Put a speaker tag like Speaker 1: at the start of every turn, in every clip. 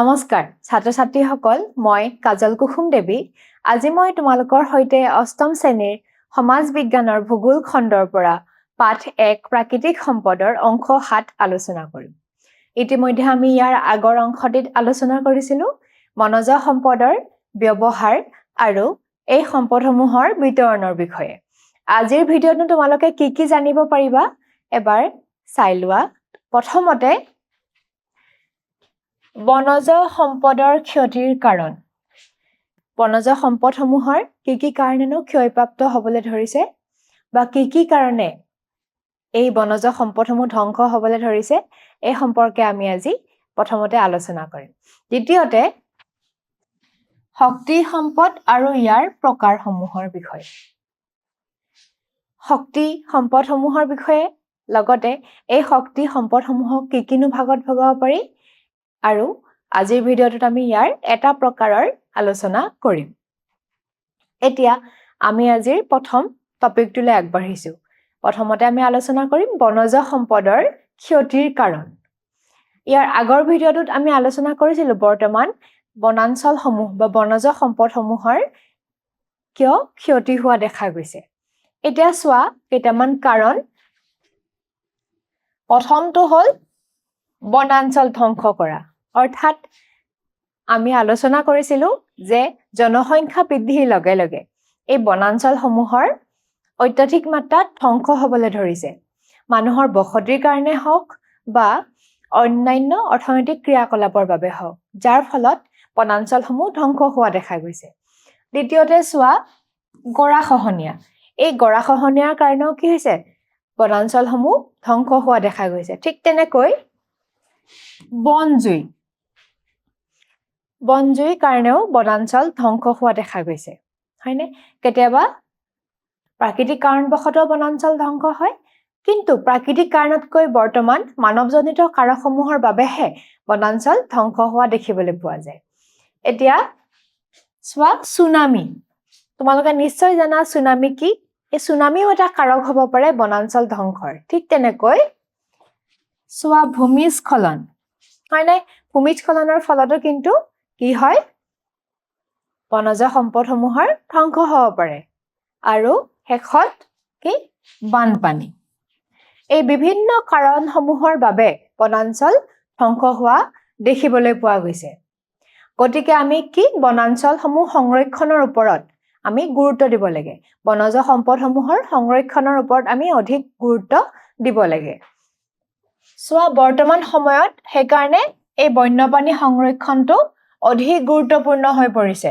Speaker 1: নমস্কাৰ ছাত্ৰ ছাত্ৰীসকল মই কাজল কুসুম দেৱী। আজি মই তোমালোকৰ সৈতে অষ্টম শ্ৰেণীৰ সমাজ বিজ্ঞানৰ ভূগোল খণ্ডৰ পৰা পাঠ এক প্ৰাকৃতিক সম্পদৰ অংশ সাত আলোচনা কৰিম। ইতিমধ্যে আমি ইয়াৰ আগৰ অংশটিত আলোচনা কৰিছিলোঁ বনজ সম্পদৰ ব্যৱহাৰ আৰু এই সম্পদসমূহৰ বিতৰণৰ বিষয়ে। আজিৰ ভিডিঅ'টো তোমালোকে কি কি জানিব পাৰিবা এবাৰ চাই লোৱা। প্ৰথমতে বনজ সম্পদৰ ক্ষতিৰ কাৰণ। বনজ সম্পদসমূহৰ কি কি কাৰণেনো ক্ষয়প্ৰাপ্ত হ'বলৈ ধৰিছে বা কি কি কাৰণে এই বনজ সম্পদসমূহ ধ্বংস হ'বলৈ ধৰিছে এই সম্পৰ্কে আমি আজি প্ৰথমতে আলোচনা কৰিম। দ্বিতীয়তে শক্তি সম্পদ আৰু ইয়াৰ প্ৰকাৰসমূহৰ বিষয়ে। শক্তি সম্পদসমূহৰ বিষয়ে লগতে এই শক্তি সম্পদসমূহক কি কিনো ভাগত ভগাব পাৰি? আৰু আজিৰ ভিডিঅ'টোত আমি ইয়াৰ এটা প্ৰকাৰৰ আলোচনা কৰিম। এতিয়া আমি আজিৰ প্ৰথম টপিকটোলৈ আগবাঢ়িছোঁ। প্ৰথমতে আমি আলোচনা কৰিম বনজ সম্পদৰ ক্ষতিৰ কাৰণ। ইয়াৰ আগৰ ভিডিঅ'টোত আমি আলোচনা কৰিছিলোঁ বৰ্তমান বনাঞ্চলসমূহ বা বনজ সম্পদসমূহৰ কিয় ক্ষতি হোৱা দেখা গৈছে। এতিয়া চোৱা কেইটামান কাৰণ। প্ৰথমটো হ'ল বনাঞ্চল ধ্বংস কৰা। অৰ্থাৎ আমি আলোচনা কৰিছিলোঁ যে জনসংখ্যা বৃদ্ধিৰ লগে লগে এই বনাঞ্চলসমূহৰ অত্যাধিক মাত্ৰাত ধ্বংস হ'বলৈ ধৰিছে। মানুহৰ বসতিৰ কাৰণে হওক বা অন্যান্য অৰ্থনৈতিক ক্ৰিয়াকলাপৰ বাবে হওক যাৰ ফলত বনাঞ্চলসমূহ ধ্বংস হোৱা দেখা গৈছে। দ্বিতীয়তে চোৱা গৰাখহনীয়া এই গৰাখহনীয়াৰ কাৰণেও কি হৈছে? বনাঞ্চলসমূহ ধ্বংস হোৱা দেখা গৈছে। ঠিক তেনেকৈ বন জুই বনজুইৰ কাৰণেও বনাঞ্চল ধ্বংস হোৱা দেখা গৈছে। হয়নে? কেতিয়াবা প্ৰাকৃতিক কাৰণবশতঃ বনাঞ্চল ধ্বংস হয় কিন্তু প্ৰাকৃতিক কাৰণতকৈ বৰ্তমান মানৱজনিত কাৰকসমূহৰ বাবেহে বনাঞ্চল ধ্বংস হোৱা দেখিবলৈ পোৱা যায়। এতিয়া চোৱা চুনামি। তোমালোকে নিশ্চয় জানা চুনামি কি? এই চুনামিও এটা কাৰক হ'ব পাৰে বনাঞ্চল ধ্বংসৰ। ঠিক তেনেকৈ চোৱা ভূমিস্খলন। হয়নে? ভূমিস্খলনৰ ফলতো কিন্তু কি হয়? বনজ সম্পদসমূহৰ ধ্বংস হ'ব পাৰে। আৰু শেষত কি? বানপানী। এই বিভিন্ন কাৰণসমূহৰ বাবে বনাঞ্চল ধ্বংস হোৱা দেখিবলৈ পোৱা গৈছে। গতিকে আমি কি বনাঞ্চলসমূহ সংৰক্ষণৰ ওপৰত আমি গুৰুত্ব দিব লাগে? বনজ সম্পদসমূহৰ সংৰক্ষণৰ ওপৰত আমি অধিক গুৰুত্ব দিব লাগে। চোৱা বৰ্তমান সময়ত সেইকাৰণে এই বন্যপ্ৰাণী সংৰক্ষণটো অধিক গুৰুত্বপূৰ্ণ হৈ পৰিছে।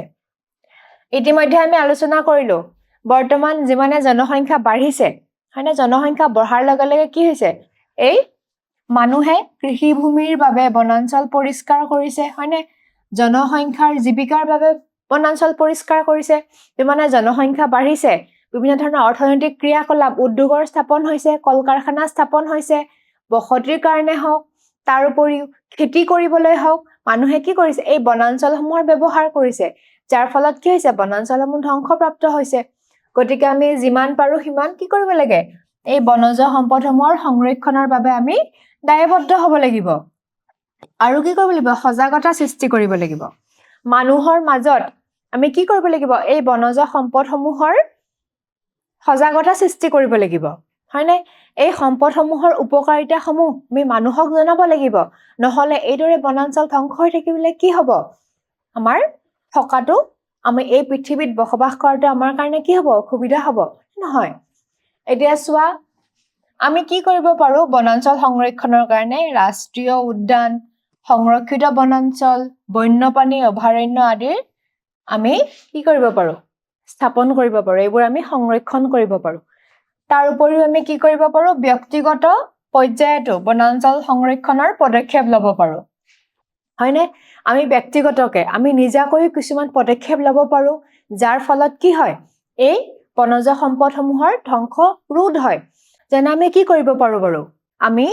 Speaker 1: ইতিমধ্যে আমি আলোচনা কৰিলোঁ বৰ্তমান যিমানে জনসংখ্যা বাঢ়িছে হয়নে? জনসংখ্যা বঢ়াৰ লগে লগে কি হৈছে? এই মানুহে কৃষিভূমিৰ বাবে বনাঞ্চল পৰিষ্কাৰ কৰিছে হয়নে? জনসংখ্যাৰ জীৱিকাৰ বাবে বনাঞ্চল পৰিষ্কাৰ কৰিছে যিমানে জনসংখ্যা বাঢ়িছে বিভিন্ন ধৰণৰ অৰ্থনৈতিক ক্ৰিয়াকলাপ উদ্যোগৰ স্থাপন হৈছে কল কাৰখানা স্থাপন হৈছে বসতিৰ কাৰণে হওক তাৰ উপৰিও খেতি কৰিবলৈ হওক মানুহে কি কৰিছে? এই বনাঞ্চলসমূহৰ ব্যৱহাৰ কৰিছে। যাৰ ফলত কি হৈছে? বনাঞ্চলসমূহ ধ্বংসপ্ৰাপ্ত হৈছে। গতিকে আমি যিমান পাৰো সিমান কি কৰিব লাগে? এই বনজ সম্পদসমূহৰ সংৰক্ষণৰ বাবে আমি দায়বদ্ধ হ'ব লাগিব। আৰু কি কৰিব লাগিব? সজাগতা সৃষ্টি কৰিব লাগিব। মানুহৰ মাজত আমি কি কৰিব লাগিব? এই বনজ সম্পদসমূহৰ সজাগতা সৃষ্টি কৰিব লাগিব। হয়নে? এই সম্পদসমূহৰ উপকাৰিতাসমূহ আমি মানুহক জনাব লাগিব। নহ'লে এইদৰে বনাঞ্চল ধ্বংস হৈ থাকিবলৈ কি হ'ব? আমাৰ থকাটো আমি এই পৃথিৱীত বসবাস কৰাটো আমাৰ কাৰণে কি হ'ব? অসুবিধা হ'ব। নহয়। এতিয়া চোৱা আমি কি কৰিব পাৰোঁ বনাঞ্চল সংৰক্ষণৰ কাৰণে? ৰাষ্ট্ৰীয় উদ্যান সংৰক্ষিত বনাঞ্চল বন্যপ্ৰাণী অভয়াৰণ্য আদিৰ আমি কি কৰিব পাৰোঁ? স্থাপন কৰিব পাৰোঁ। এইবোৰ আমি সংৰক্ষণ কৰিব পাৰোঁ। তাৰ উপৰিও আমি কি কৰিব পাৰোঁ? ব্যক্তিগত পৰ্যায়তো বনাঞ্চল সংৰক্ষণৰ পদক্ষেপ ল'ব পাৰোঁ। হয়নে? আমি ব্যক্তিগতকে আমি নিজাকৈ কিছুমান পদক্ষেপ ল'ব পাৰোঁ যাৰ ফলত কি হয়? এই বনজ সম্পদসমূহৰ ধ্বংস ৰোধ হয়। যেনে আমি কি কৰিব পাৰোঁ বাৰু? আমি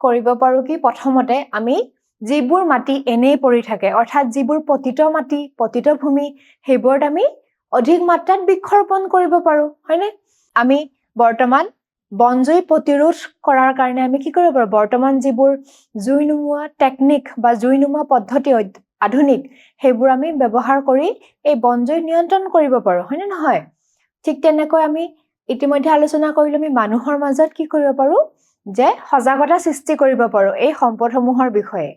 Speaker 1: কৰিব পাৰোঁ কি? প্ৰথমতে আমি যিবোৰ মাটি এনেই পৰি থাকে অৰ্থাৎ যিবোৰ পতিত মাটি পতিত ভূমি সেইবোৰত আমি অধিক মাত্ৰাত বৃক্ষৰোপণ কৰিব পাৰোঁ হয়নে? আমি বৰ্তমান বনজুই প্ৰতিৰোধ কৰাৰ কাৰণে আমি কি কৰিব পাৰোঁ? বৰ্তমান যিবোৰ জুই নুমুৱা টেকনিক বা জুই নুমুৱা পদ্ধতি আধুনিক সেইবোৰ আমি ব্যৱহাৰ কৰি এই বনজুই নিয়ন্ত্ৰণ কৰিব পাৰোঁ হয়নে নহয়? ঠিক তেনেকৈ আমি ইতিমধ্যে আলোচনা কৰিলোঁ আমি মানুহৰ মাজত কি কৰিব পাৰোঁ? যে সজাগতা সৃষ্টি কৰিব পাৰোঁ এই সম্পদসমূহৰ বিষয়ে।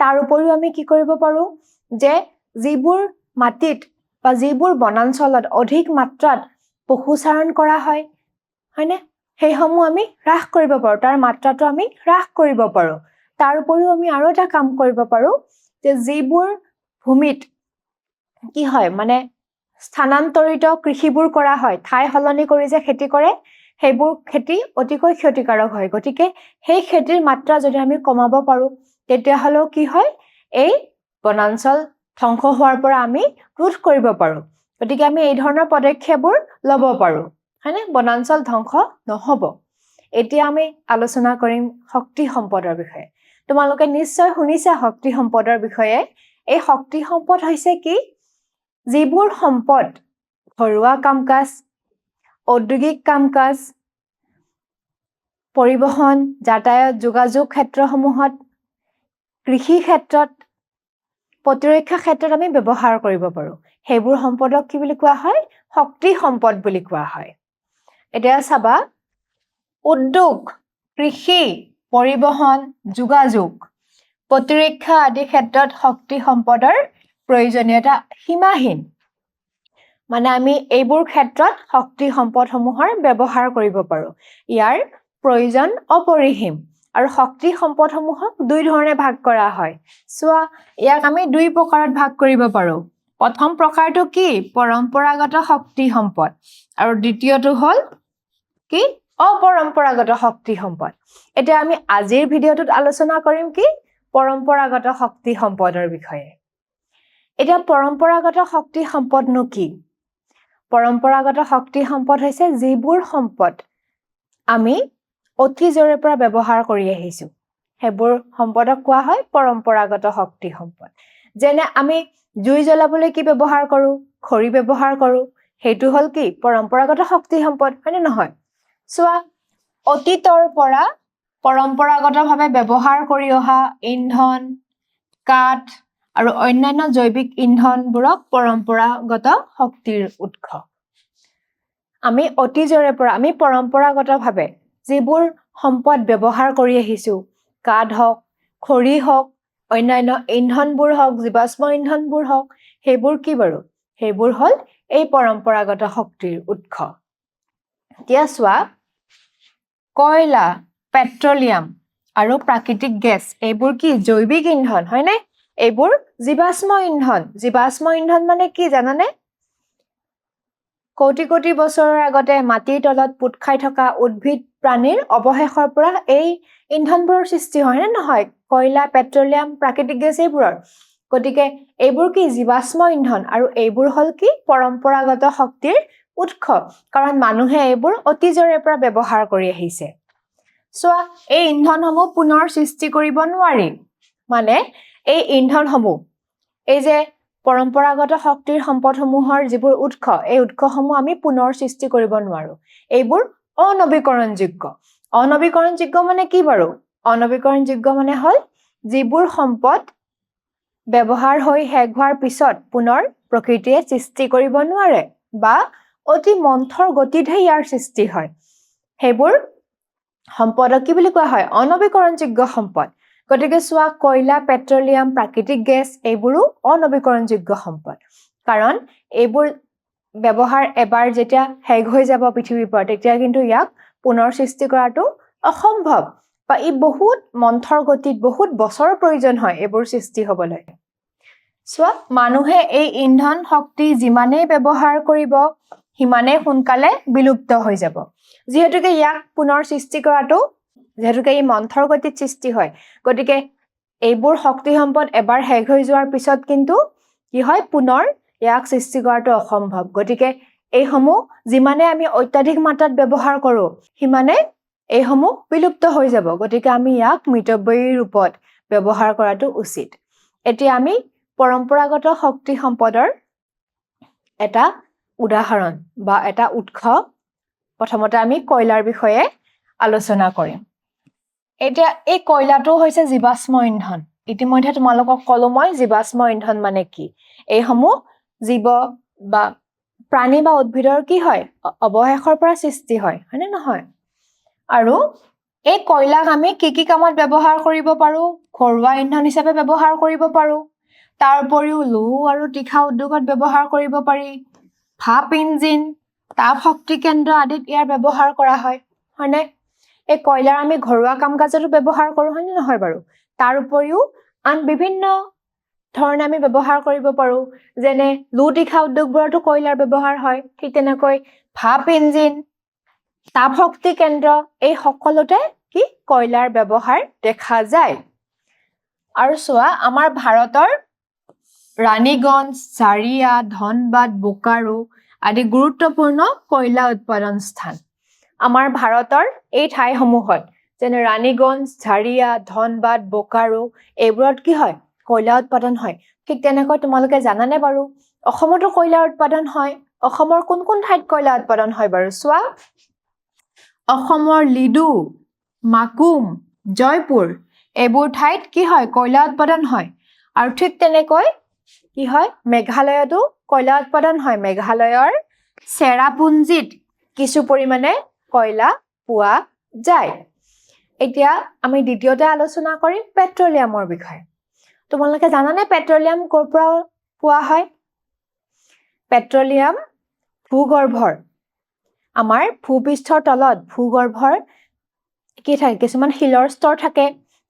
Speaker 1: তাৰ উপৰিও আমি কি কৰিব পাৰোঁ? যে যিবোৰ মাটিত বা যিবোৰ বনাঞ্চলত অধিক মাত্ৰাত পশুচাৰণ কৰা হয় হয়নে? সেইসমূহ আমি হ্ৰাস কৰিব পাৰোঁ তাৰ মাত্ৰাটো আমি হ্ৰাস কৰিব পাৰোঁ। তাৰ উপৰিও আমি আৰু এটা কাম কৰিব পাৰোঁ যে যিবোৰ ভূমিত কি হয় মানে স্থানান্তৰিত কৃষিবোৰ কৰা হয় ঠাই সলনি কৰি যে খেতি কৰে সেইবোৰ খেতি অতিকৈ ক্ষতিকাৰক হয়। গতিকে সেই খেতিৰ মাত্ৰা যদি আমি কমাব পাৰোঁ তেতিয়াহ'লেও কি হয় এই বনাঞ্চল ধ্বংস হোৱাৰ পৰা আমি ৰোধ কৰিব পাৰোঁ। গতিকে আমি এই ধৰণৰ পদক্ষেপবোৰ ল'ব পাৰোঁ। হয়নে? বনাঞ্চল ধ্বংস নহ'ব। এতিয়া আমি আলোচনা কৰিম শক্তি সম্পদৰ বিষয়ে। তোমালোকে নিশ্চয় শুনিছা শক্তি সম্পদৰ বিষয়ে। এই শক্তি সম্পদ হৈছে কি? যিবোৰ সম্পদ ঘৰুৱা কাম কাজ ঔদ্যোগিক কাম কাজ পৰিবহণ যাতায়াত যোগাযোগ ক্ষেত্ৰসমূহত কৃষি ক্ষেত্ৰত প্ৰতিৰক্ষা ক্ষেত্ৰত আমি ব্যৱহাৰ কৰিব পাৰোঁ। সেইবোৰ সম্পদক কি বুলি কোৱা হয়? শক্তি সম্পদ বুলি কোৱা হয়। এতিয়া চাবা উদ্যোগ কৃষি পৰিবহণ যোগাযোগ প্ৰতিৰক্ষা আদি ক্ষেত্ৰত শক্তি সম্পদৰ প্ৰয়োজনীয়তা সীমাহীন। মানে আমি এইবোৰ ক্ষেত্ৰত শক্তি সম্পদসমূহৰ ব্যৱহাৰ কৰিব পাৰোঁ। ইয়াৰ প্ৰয়োজন অপৰিসীম আৰু শক্তি সম্পদসমূহক দুই ধৰণে ভাগ কৰা হয়। চোৱা ইয়াক আমি দুই প্ৰকাৰত ভাগ কৰিব পাৰোঁ। প্ৰথম প্ৰকাৰটো কি? পৰম্পৰাগত শক্তি সম্পদ। আৰু দ্বিতীয়টো হ'ল কি? অপৰম্পৰাগত শক্তি সম্পদ। এতিয়া আমি আজিৰ ভিডিঅ'টোত আলোচনা কৰিম কি? পৰম্পৰাগত শক্তি সম্পদৰ বিষয়ে। এতিয়া পৰম্পৰাগত শক্তি সম্পদনো কি? পৰম্পৰাগত শক্তি সম্পদ হৈছে যিবোৰ সম্পদ আমি অতীজৰে পৰা ব্যৱহাৰ কৰি আহিছোঁ। সেইবোৰ সম্পদক কোৱা হয় পৰম্পৰাগত শক্তি সম্পদ। যেনে আমি জুই জ্বলাবলৈ কি ব্যৱহাৰ কৰোঁ? খৰি ব্যৱহাৰ কৰোঁ। সেইটো হ'ল কি? পৰম্পৰাগত শক্তি সম্পদ হয়নে নহয়? চোৱা অতীতৰ পৰা পৰম্পৰাগতভাৱে ব্যৱহাৰ কৰি অহা ইন্ধন কাঠ আৰু অন্যান্য জৈৱিক ইন্ধনবোৰক পৰম্পৰাগত শক্তিৰ উৎস। আমি অতীজৰে পৰা আমি পৰম্পৰাগতভাৱে যিবোৰ সম্পদ ব্যৱহাৰ কৰি আহিছোঁ কাঠ হওক খৰি হওক অন্যান্য ইন্ধনবোৰ হওক জীৱাশ্ম ইন্ধনবোৰ হওক সেইবোৰ কি বাৰু? সেইবোৰ হ'ল এই পৰম্পৰাগত শক্তিৰ উৎস। এতিয়া চোৱা কয়লা পেট্ৰলিয়াম আৰু প্ৰাকৃতিক গেছ এইবোৰ কি জৈৱিক ইন্ধন হয়নে? এইবোৰ জীৱাশ্ম ইন্ধন। জীৱাশ্ম ইন্ধন মানে কি জানানে? কোটি কোটি বছৰৰ আগতে মাটিৰ তলত পোত খাই থকা উদ্ভিদ প্ৰাণীৰ অৱশেষৰ পৰা এই ইন্ধনবোৰৰ সৃষ্টি হয় নে নহয়? কয়লা পেট্ৰলিয়াম প্ৰাকৃতিক গেছ এইবোৰৰ। গতিকে এইবোৰ কি জীৱাশ্ম ইন্ধন আৰু এইবোৰ হ'ল কি পৰম্পৰাগত শক্তিৰ উৎস। কাৰণ মানুহে এইবোৰ অতীজৰে পৰা ব্যৱহাৰ কৰি আহিছে। চোৱা এই ইন্ধনসমূহ পুনৰ সৃষ্টি কৰিব নোৱাৰি। মানে এই ইন্ধনসমূহ এই যে পৰম্পৰাগত শক্তিৰ সম্পদসমূহৰ যিবোৰ উৎস এই উৎসসমূহ আমি পুনৰ সৃষ্টি কৰিব নোৱাৰো। এইবোৰ অনবীকৰণযোগ্য। অনবীকৰণযোগ্য মানে কি বাৰু? অনবীকৰণযোগ্য মানে হ'ল যিবোৰ সম্পদ ব্যৱহাৰ হৈ শেষ হোৱাৰ পিছত পুনৰ প্ৰকৃতিয়ে সৃষ্টি কৰিব নোৱাৰে বা অতি মন্থৰ গতিতহে ইয়াৰ সৃষ্টি হয়। সেইবোৰ সম্পদক কি বুলি কোৱা হয়? অনবীকৰণযোগ্য সম্পদ। গতিকে চোৱা কয়লা পেট্ৰলিয়াম প্ৰাকৃতিক গেছ এইবোৰো অনবীকৰণযোগ্য সম্পদ। কাৰণ এইবোৰ ব্যৱহাৰ এবাৰ যেতিয়া শেষ হৈ যাব পৃথিৱীৰ পৰা তেতিয়া কিন্তু ইয়াক পুনৰ সৃষ্টি কৰাটো অসম্ভৱ। বা ই বহুত মন্থৰ গতিত বহুত বছৰৰ প্ৰয়োজন হয় এইবোৰ সৃষ্টি হ'বলৈ। চোৱা মানুহে এই ইন্ধন শক্তি যিমানেই ব্যৱহাৰ কৰিব সিমানেই সোনকালে বিলুপ্ত হৈ যাব। যিহেতুকে ইয়াক পুনৰ সৃষ্টি কৰাটো যিহেতুকে ই মন্থৰ গতিত সৃষ্টি হয় গতিকে এইবোৰ শক্তি সম্পদ এবাৰ শেষ হৈ যোৱাৰ পিছত কিন্তু কি হয়? পুনৰ ইয়াক সৃষ্টি কৰাটো অসম্ভৱ। গতিকে এইসমূহ যিমানে আমি অত্যাধিক মাত্ৰাত ব্যৱহাৰ কৰোঁ সিমানে এইসমূহ বিলুপ্ত হৈ যাব। গতিকে আমি ইয়াক মিতব্যয়ী ৰূপত ব্যৱহাৰ কৰাটো উচিত। এতিয়া আমি পৰম্পৰাগত শক্তি সম্পদৰ এটা উদাহৰণ বা এটা উৎস প্ৰথমতে আমি কয়লাৰ বিষয়ে আলোচনা কৰিম। এতিয়া এই কয়লাটো হৈছে জীৱাশ্ম ইন্ধন। ইতিমধ্যে তোমালোকক কলো মই জীৱাশ্ম ইন্ধন মানে কি? এইসমূহ জীৱ বা প্ৰাণী বা উদ্ভিদৰ কি হয়? অৱশেষৰ পৰা সৃষ্টি হয় হয়নে নহয়? আৰু এই কয়লাক আমি কি কি কামত ব্যৱহাৰ কৰিব পাৰোঁ? ঘৰুৱা ইন্ধন হিচাপে ব্যৱহাৰ কৰিব পাৰোঁ। তাৰ উপৰিও লৌহ আৰু তীখা উদ্যোগত ব্যৱহাৰ কৰিব পাৰি। ভাপ ইঞ্জিন তাপ শক্তি কেন্দ্ৰ আদিত ইয়াৰ ব্যৱহাৰ কৰা হয় হয়নে? এই কয়লাৰ আমি ঘৰুৱা কাম কাজতো ব্যৱহাৰ কৰোঁ হয়নে নহয় বাৰু? তাৰ উপৰিও আন বিভিন্ন ধৰণে আমি ব্যৱহাৰ কৰিব পাৰোঁ যেনে লো তীখা উদ্যোগবোৰতো কয়লাৰ ব্যৱহাৰ হয় ঠিক তেনেকৈ ভাপ ইঞ্জিন তাপ শক্তি কেন্দ্ৰ এই সকলোতে কি কয়লাৰ ব্যৱহাৰ দেখা যায়। আৰু চোৱা আমাৰ ভাৰতৰ ৰাণীগঞ্জ জাৰিয়া ধনবাদ বোকাৰো আদি গুৰুত্বপূৰ্ণ কয়লা উৎপাদন স্থান। আমাৰ ভাৰতৰ এই ঠাইসমূহত যেনে ৰাণীগঞ্জ ঝাৰিয়া ধনবাদ বোকাৰো এইবোৰত কি হয়? কয়লা উৎপাদন হয়। ঠিক তেনেকৈ তোমালোকে জানানে বাৰু? অসমতো কয়লা উৎপাদন হয়। অসমৰ কোন কোন ঠাইত কয়লা উৎপাদন হয় বাৰু? চোৱা। অসমৰ লিডু মাকুম জয়পুৰ এইবোৰ ঠাইত কি হয়? কয়লা উৎপাদন হয়। আৰু ঠিক তেনেকৈ কি হয়? মেঘালয়তো কয়লা উৎপাদন হয়। মেঘালয়ৰ চেৰাপুঞ্জীত কিছু পৰিমাণে কয়লা পোৱা যায়। এতিয়া আমি দ্বিতীয়তে আলোচনা কৰিম পেট্ৰলিয়ামৰ বিষয়ে। তোমালোকে জানানে পেট্ৰলিয়াম ক'ৰ পৰা পোৱা হয়? পেট্ৰলিয়াম ভূগৰ্ভৰ। আমাৰ ভূপৃষ্ঠৰ তলত ভূগৰ্ভৰ কি থাকে? কিছুমান শিলৰ স্তৰ থাকে।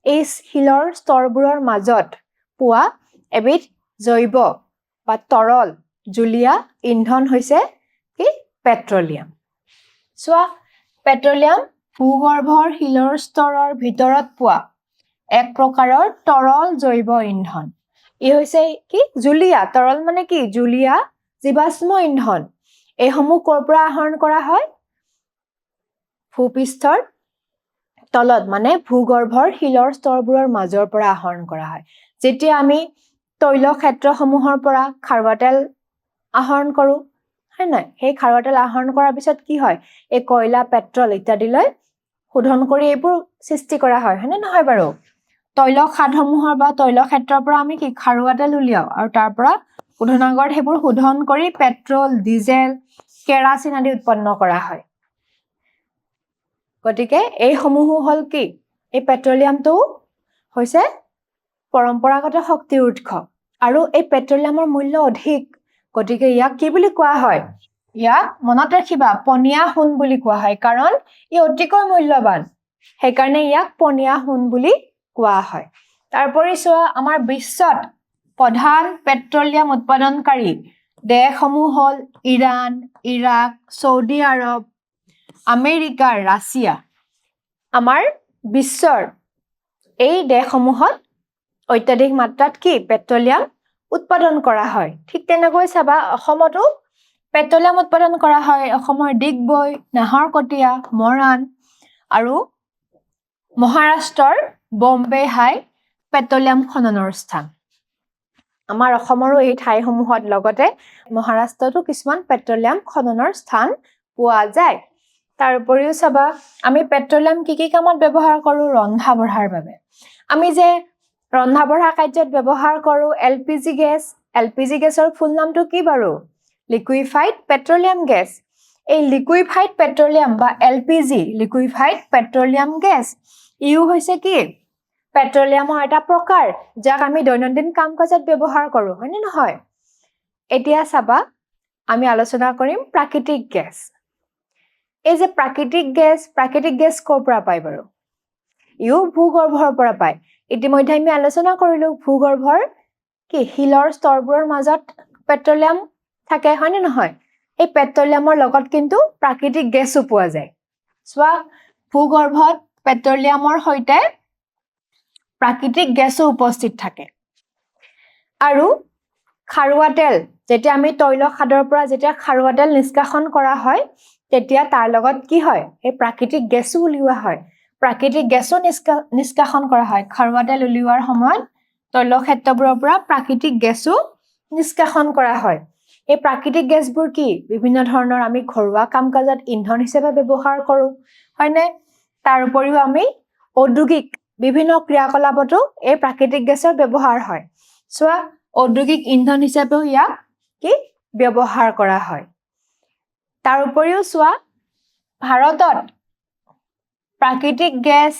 Speaker 1: এই শিলৰ স্তৰবোৰৰ মাজত পোৱা এবিধ জৈৱ বা তৰল জুলীয়া ইন্ধন হৈছে কি পেট্ৰলিয়াম। চোৱা পেট্ৰলিয়াম ভূগৰ্ভৰ শিলৰ স্তৰৰ ভিতৰত পোৱা এক প্ৰকাৰৰ তৰল জৈৱ ইন্ধন। ই হৈছে কি জুলীয়া তৰল মানে কি জুলীয়া জীৱাশ্ম ইন্ধন। এইসমূহ ক'ৰ পৰা আহৰণ কৰা হয়? ভূপৃষ্ঠৰ তলত মানে ভূগৰ্ভৰ শিলৰ স্তৰবোৰৰ মাজৰ পৰা আহৰণ কৰা হয়। যেতিয়া আমি তৈল ক্ষেত্ৰসমূহৰ পৰা খাৰুৱা তেল আহৰণ কৰোঁ। হয় নাই সেই খাৰুৱা তেল আহৰণ কৰাৰ পিছত কি হয়? এই কয়লা পেট্ৰল ইত্যাদিলৈ শোধন কৰি এইবোৰ সৃষ্টি কৰা হয়। হয়নে নহয় বাৰু? তৈল খাদসমূহৰ বা তৈল ক্ষেত্ৰৰ পৰা আমি কি খাৰুৱা তেল উলিয়াওঁ আৰু তাৰ পৰা শোধনাগাৰত সেইবোৰ শোধন কৰি পেট্ৰল ডিজেল কেৰাচিন আদি উৎপন্ন কৰা হয়। গতিকে এইসমূহো হ'ল কি? এই পেট্ৰলিয়ামটো হৈছে পৰম্পৰাগত শক্তিৰ উৎস। আৰু এই পেট্ৰলিয়ামৰ মূল্য অধিক। গতিকে ইয়াক কি বুলি কোৱা হয়? ইয়াক মনত ৰাখিবা পনীয়া সোণ বুলি কোৱা হয় কাৰণ ই অতিকৈ মূল্যৱান সেইকাৰণে ইয়াক পনীয়া সোণ বুলি কোৱা হয়। তাৰোপৰি চোৱা আমাৰ বিশ্বত প্ৰধান পেট্ৰলিয়াম উৎপাদনকাৰী দেশসমূহ হ'ল ইৰাণ ইৰাক চৌদি আৰৱ আমেৰিকা ৰাছিয়া। আমাৰ বিশ্বৰ এই দেশসমূহত অত্যাধিক মাত্ৰাত কি? পেট্ৰলিয়াম উৎপাদন কৰা হয়। ঠিক তেনেকৈ চাবা অসমতো পেট্ৰলিয়াম উৎপাদন কৰা হয়। অসমৰ ডিগবৈ নাহৰকটীয়া মৰাণ আৰু মহাৰাষ্ট্ৰৰ বম্বে হাই পেট্ৰলিয়াম খননৰ স্থান। আমাৰ অসমৰো এই ঠাইসমূহত লগতে মহাৰাষ্ট্ৰতো কিছুমান পেট্ৰলিয়াম খননৰ স্থান পোৱা যায়। তাৰ উপৰিও চাবা আমি পেট্ৰলিয়াম কি কি কামত ব্যৱহাৰ কৰোঁ? ৰন্ধা বঢ়াৰ বাবে। আমি যে ৰন্ধা বঢ়া কাৰ্যত ব্যৱহাৰ কৰোঁ L P G gas. L P G গেছৰ ফুল নামটো কি বাৰু? Liquefied petroleum gas. এই লিকুইফাইড পেট্ৰলিয়াম বা L P G liquefied petroleum gas ইও হৈছে কি? পেট্ৰলিয়ামৰ এটা প্ৰকাৰ যাক আমি দৈনন্দিন কাম কাজত ব্যৱহাৰ কৰোঁ হয়নে নহয়? এতিয়া চাবা আমি আলোচনা কৰিম প্ৰাকৃতিক গেছ। এই যে প্ৰাকৃতিক গেছ প্ৰাকৃতিক গেছ ক'ৰ পৰা পায় বাৰু? ইও ভূগৰ্ভৰ পৰা পায়। ইতিমধ্যে আমি আলোচনা কৰিলো ভূগৰ্ভৰ কি শিলৰ স্তৰবোৰৰ মাজত পেট্ৰলিয়াম থাকে হয়নে নহয়? এই পেট্ৰলিয়ামৰ লগত কিন্তু প্ৰাকৃতিক গেছো পোৱা যায়। চোৱা ভূগৰ্ভত পেট্ৰলিয়ামৰ সৈতে প্ৰাকৃতিক গেছো উপস্থিত থাকে। আৰু খাৰুৱা তেল যেতিয়া আমি তৈল খাদৰ পৰা যেতিয়া খাৰুৱা তেল নিষ্কাশন কৰা হয় তেতিয়া তাৰ লগত কি হয়? এই প্ৰাকৃতিক গেছো উলিওৱা হয়। প্ৰাকৃতিক গেছো নিষ্কা নিষ্কাশন কৰা হয়। খাৰুৱা তেল উলিওৱাৰ সময়ত তৈল ক্ষেত্ৰবোৰৰ পৰা প্ৰাকৃতিক গেছো নিষ্কাশন কৰা হয়। এই প্ৰাকৃতিক গেছবোৰ কি? বিভিন্ন ধৰণৰ আমি ঘৰুৱা কাম কাজত ইন্ধন হিচাপে ব্যৱহাৰ কৰোঁ হয়নে? তাৰ উপৰিও আমি ঔদ্যোগিক বিভিন্ন ক্ৰিয়াকলাপতো এই প্ৰাকৃতিক গেছৰ ব্যৱহাৰ হয়। চোৱা ঔদ্যোগিক ইন্ধন হিচাপেও ইয়াক কি? ব্যৱহাৰ কৰা হয়। তাৰ উপৰিও চোৱা ভাৰতত প্ৰাকৃতিক গেছ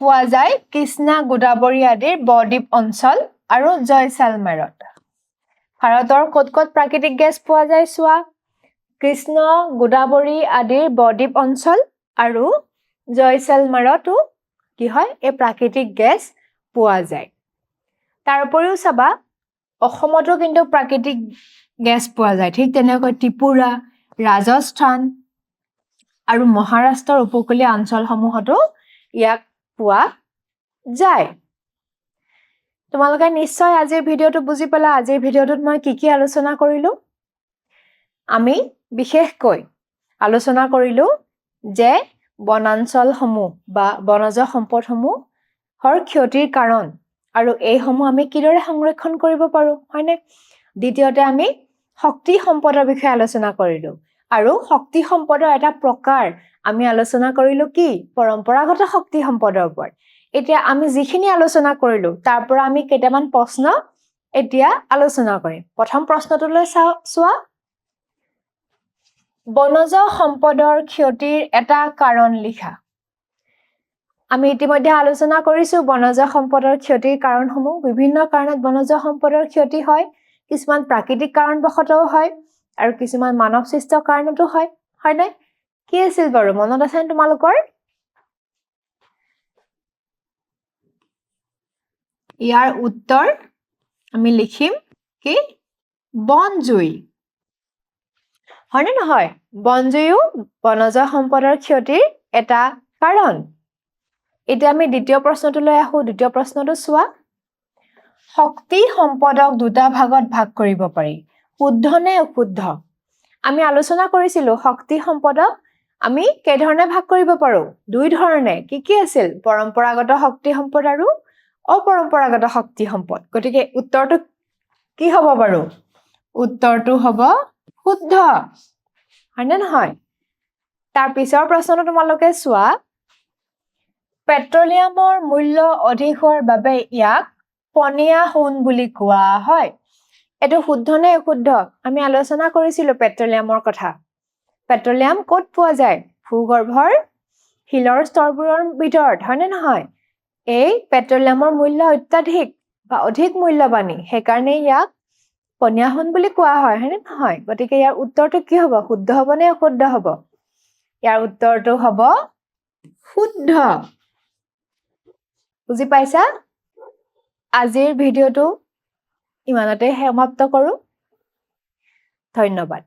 Speaker 1: পোৱা যায় কৃষ্ণা গোদাবৰী আদিৰ বদ্বীপ অঞ্চল আৰু জয়ছালমেৰত ভাৰতৰ ক'ত ক'ত প্ৰাকৃতিক গেছ পোৱা যায় চোৱা? কৃষ্ণ গোদাবৰী আদিৰ বদ্বীপ অঞ্চল আৰু জয়ছালমেৰতো কি হয়? এই প্ৰাকৃতিক গেছ পোৱা যায়। তাৰ উপৰিও চাবা অসমতো কিন্তু প্ৰাকৃতিক গেছ পোৱা যায়। ঠিক তেনেকৈ ত্ৰিপুৰা ৰাজস্থান আৰু মহাৰাষ্ট্ৰৰ উপকূলীয় অঞ্চলসমূহতো ইয়াক পোৱা যায়। তোমালোকে নিশ্চয় আজিৰ ভিডিঅ'টো বুজি পালা। আজিৰ ভিডিঅ'টোত মই কি কি আলোচনা কৰিলো? আমি বিশেষকৈ আলোচনা কৰিলো যে বনাঞ্চলসমূহ বা বনজ সম্পদসমূহৰ ক্ষতিৰ কাৰণ আৰু এইসমূহ আমি কিদৰে সংৰক্ষণ কৰিব পাৰোঁ হয়নে? দ্বিতীয়তে আমি শক্তি সম্পদৰ বিষয়ে আলোচনা কৰিলো। আৰু শক্তি সম্পদৰ এটা প্ৰকাৰ আমি আলোচনা কৰিলো কি? পৰম্পৰাগত শক্তি সম্পদৰ ওপৰত। এতিয়া আমি যিখিনি আলোচনা কৰিলো তাৰ পৰা আমি কেইটামান প্ৰশ্ন এতিয়া আলোচনা কৰিম। প্ৰথম প্ৰশ্নটোলৈ চাওঁ চোৱা। বনজ সম্পদৰ ক্ষতিৰ এটা কাৰণ লিখা। আমি ইতিমধ্যে আলোচনা কৰিছো বনজ সম্পদৰ ক্ষতিৰ কাৰণসমূহ। বিভিন্ন কাৰণত বনজ সম্পদৰ ক্ষতি হয়। কিছুমান প্ৰাকৃতিক কাৰণবশতও হয়। আৰু কিছুমান মানৱ সৃষ্ট কাৰণতো হয় হয়নে কি আছিল বাৰু? মনত আছেনে তোমালোকৰ? ইয়াৰ উত্তৰ আমি লিখিম কি? বনজুই। হয়নে নহয়? বনজুইও বনজ সম্পদৰ ক্ষতিৰ এটা কাৰণ। এতিয়া আমি দ্বিতীয় প্ৰশ্নটোলৈ আহো। দ্বিতীয় প্ৰশ্নটো চোৱা। শক্তি সম্পদক দুটা ভাগত ভাগ কৰিব পাৰি। শুদ্ধ নে অশুদ্ধ? আমি আলোচনা কৰিছিলো শক্তি সম্পদক আমি কেইধৰণে ভাগ কৰিব পাৰো? দুই ধৰণে। কি কি আছিল? পৰম্পৰাগত শক্তি সম্পদ আৰু অপৰম্পৰাগত শক্তি সম্পদ। গতিকে উত্তৰটো কি হ'ব বাৰু? উত্তৰটো হ'ব শুদ্ধ। হয়নে নহয়? তাৰ পিছৰ প্ৰশ্নটো তোমালোকে চোৱা। পেট্ৰলিয়ামৰ মূল্য অধিক হোৱাৰ বাবে ইয়াক পনীয়া সোণ বুলি কোৱা হয়। এইটো শুদ্ধ নে অশুদ্ধ? আমি আলোচনা কৰিছিলো পেট্ৰলিয়ামৰ কথা। পেট্ৰলিয়াম ক'ত পোৱা যায়? ভূগৰ্ভৰ শিলৰ স্তৰবোৰৰ ভিতৰত হয়নে নহয়? এই পেট্ৰলিয়ামৰ মূল্য অত্যাধিক বা অধিক মূল্যৱানী সেইকাৰণে ইয়াক পনীয়া সোণ বুলি কোৱা হয় হয়নে নহয়? গতিকে ইয়াৰ উত্তৰটো কি হ'ব? শুদ্ধ হ'ব নে অশুদ্ধ হ'ব? ইয়াৰ উত্তৰটো হ'ব শুদ্ধ। বুজি পাইছা? আজিৰ ভিডিঅ'টো ইমানতে সমাপ্ত কৰোঁ ধন্যবাদ।